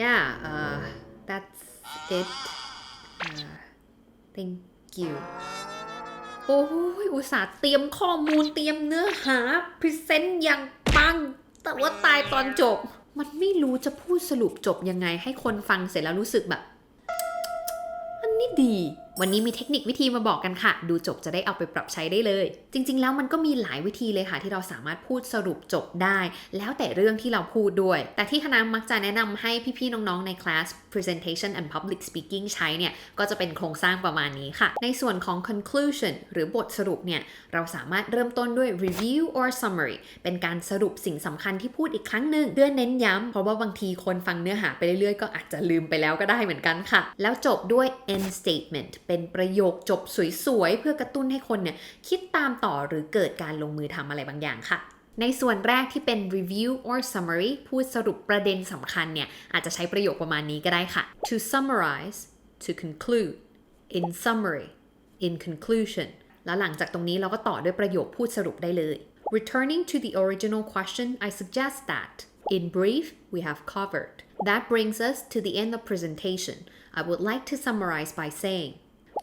yeah uh that's it uh thank you โอ้ยอุตส่าห์เตรียมข้อมูลเตรียมเนื้อหาพรีเซนต์อย่างปัง แต่ว่าตายตอนจบ มันไม่รู้จะพูดสรุปจบยังไง ให้คนฟังเสร็จแล้วรู้สึกแบบ อันนี้ดี วันนี้มีเทคนิควิธีมาบอกกันค่ะ ดูจบจะได้เอาไปปรับใช้ได้เลย จริง ๆ แล้วมันก็มีหลายวิธีเลยค่ะ ที่เราสามารถพูดสรุปจบได้ แล้วแต่เรื่องที่เราพูดด้วย แต่ที่คณะมักจะแนะนำให้พี่ๆน้องๆในคลาส presentation and public speaking ใช้เนี่ยก็จะเป็นโครงสร้างประมาณนี้ค่ะ ในส่วนของ conclusion หรือบทสรุปเนี่ยเราสามารถเริ่มต้นด้วย review or summary เป็นการสรุปสิ่งสำคัญที่พูดอีกครั้งหนึ่งเพื่อเน้นย้ำเพราะว่าบางทีคนฟังเนื้อหาไปเรื่อยๆก็อาจจะลืมไปแล้วก็ได้เหมือนกันค่ะ แล้วจบด้วย end statement เป็นประโยคจบสวยๆ เพื่อกระตุ้นให้คนเนี่ยคิดตามต่อหรือเกิดการลงมือทำอะไรบางอย่างค่ะในส่วนแรกที่เป็น review or summary พูดสรุปประเด็นสำคัญเนี่ย อาจจะใช้ประโยคประมาณนี้ก็ได้ค่ะ to summarize to conclude in summary in conclusion แล้วหลังจากตรงนี้เราก็ต่อด้วยประโยคพูดสรุปได้เลย returning to the original question I suggest that in brief we have covered that brings us to the end of presentation I would like to summarize by saying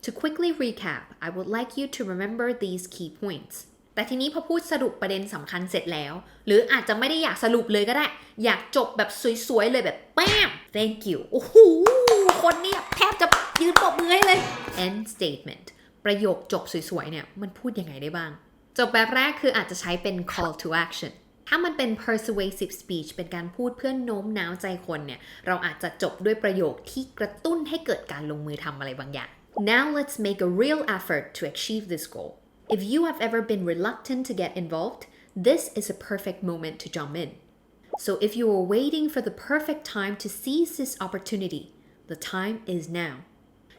To quickly recap, I would like you to remember these key points. แต่ทีนี้พอพูดสรุปประเด็นสำคัญเสร็จแล้ว หรืออาจจะไม่ได้อยากสรุปเลยก็ได้ อยากจบแบบสวยๆ เลยแบบแป๊ม thank you โอ้โห คนนี่ยแทบจะยืนปรบมือให้เลย end statement ประโยคจบสวยๆ เนี่ย มันพูดยังไงได้บ้าง จบแบบแรกคืออาจจะใช้เป็น call to action ถ้ามันเป็น persuasive speech เป็นการพูดเพื่อโน้มน้าวใจคนเนี่ย เราอาจจะจบด้วยประโยคที่กระตุ้นให้เกิดการลงมือทำอะไรบางอย่าง Now let's make a real effort to achieve this goal. If you have ever been reluctant to get involved, this is a perfect moment to jump in. So if you are waiting for the perfect time to seize this opportunity, the time is now.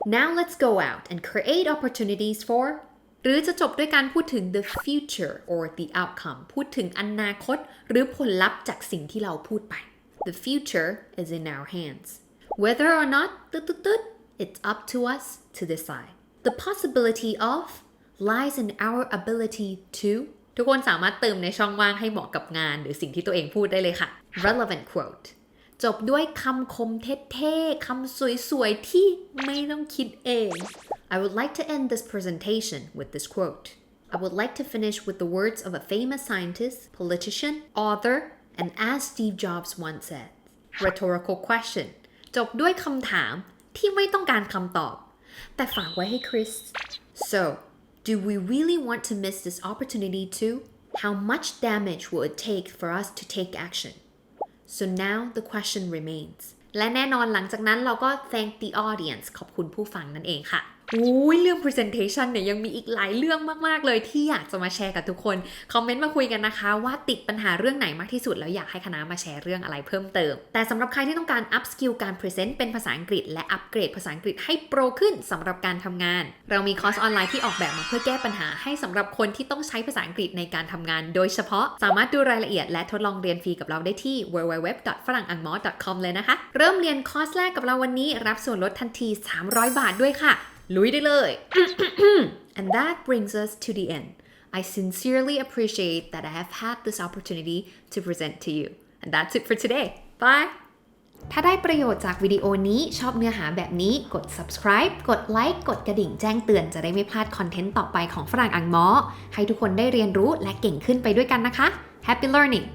Now let's go out and create opportunities for หรือจะจบด้วยการพูดถึง the future or the outcome พูดถึงอนาคต หรือผลลัพธ์จากสิ่งที่เราพูดไป The future is in our hands. Whether or not ตึ๊ดตึ๊ดตึ๊ด it's up to us to decide. The possibility of lies in our ability to ทุกคนสามารถเติมในช่องว่างให้เหมาะกับงาน หรือสิ่งที่ตัวเองพูดได้เลยค่ะ relevant quote จบด้วยคำคมเท่ๆ คำสวยๆ ที่ไม่ต้องคิดเอง I would like to end this presentation with this quote. I would like to finish with the words of a famous scientist, politician, author, and as Steve Jobs once said, rhetorical question จบด้วยคำถาม ที่ไม่ต้องการคำตอบ แต่ฝากไว้ให้คริส so do we really want to miss this opportunity too how much damage will it take for us to take action so now the question remains และแน่นอนหลังจากนั้นเราก็ thank the audience ขอบคุณผู้ฟังนั่นเองค่ะ อุ้ยเรื่อง presentation เนี่ยยังมีอีกหลายเรื่องมาก ๆ เลยที่อยากจะมาแชร์กับทุกคน คอมเมนต์มาคุยกันนะคะ ว่าติดปัญหาเรื่องไหนมากที่สุด แล้วอยากให้คณะมาแชร์เรื่องอะไรเพิ่มเติม แต่สำหรับใครที่ต้องการ up skill การ present เป็นภาษาอังกฤษ และอัปเกรดภาษาอังกฤษให้โปรขึ้นสำหรับการทำงาน เรามีคอร์สออนไลน์ที่ออกแบบมาเพื่อแก้ปัญหาให้สำหรับคนที่ต้องใช้ภาษาอังกฤษในการทำงาน โดยเฉพาะสามารถดูรายละเอียด และทดลองเรียนฟรีกับเราได้ที่ www.frangangmo.com เลยนะคะ เริ่มเรียนคอร์สแรกกับเราวันนี้ รับส่วนลดทันที 300 บาทด้วยค่ะ ลุยได้เลย and that brings us to the end I sincerely appreciate that I have had this opportunity to present to you and that's it for today bye ถ้าได้ประโยชน์จากวิดีโอนี้ชอบเนื้อหาแบบนี้กด subscribe กดไลค์กดกระดิ่งแจ้งเตือนจะได้ไม่พลาดคอนเทนต์ต่อไปของฝรั่งอังมอให้ทุกคนได้เรียนรู้และเก่งขึ้นไปด้วยกันนะคะ Happy learning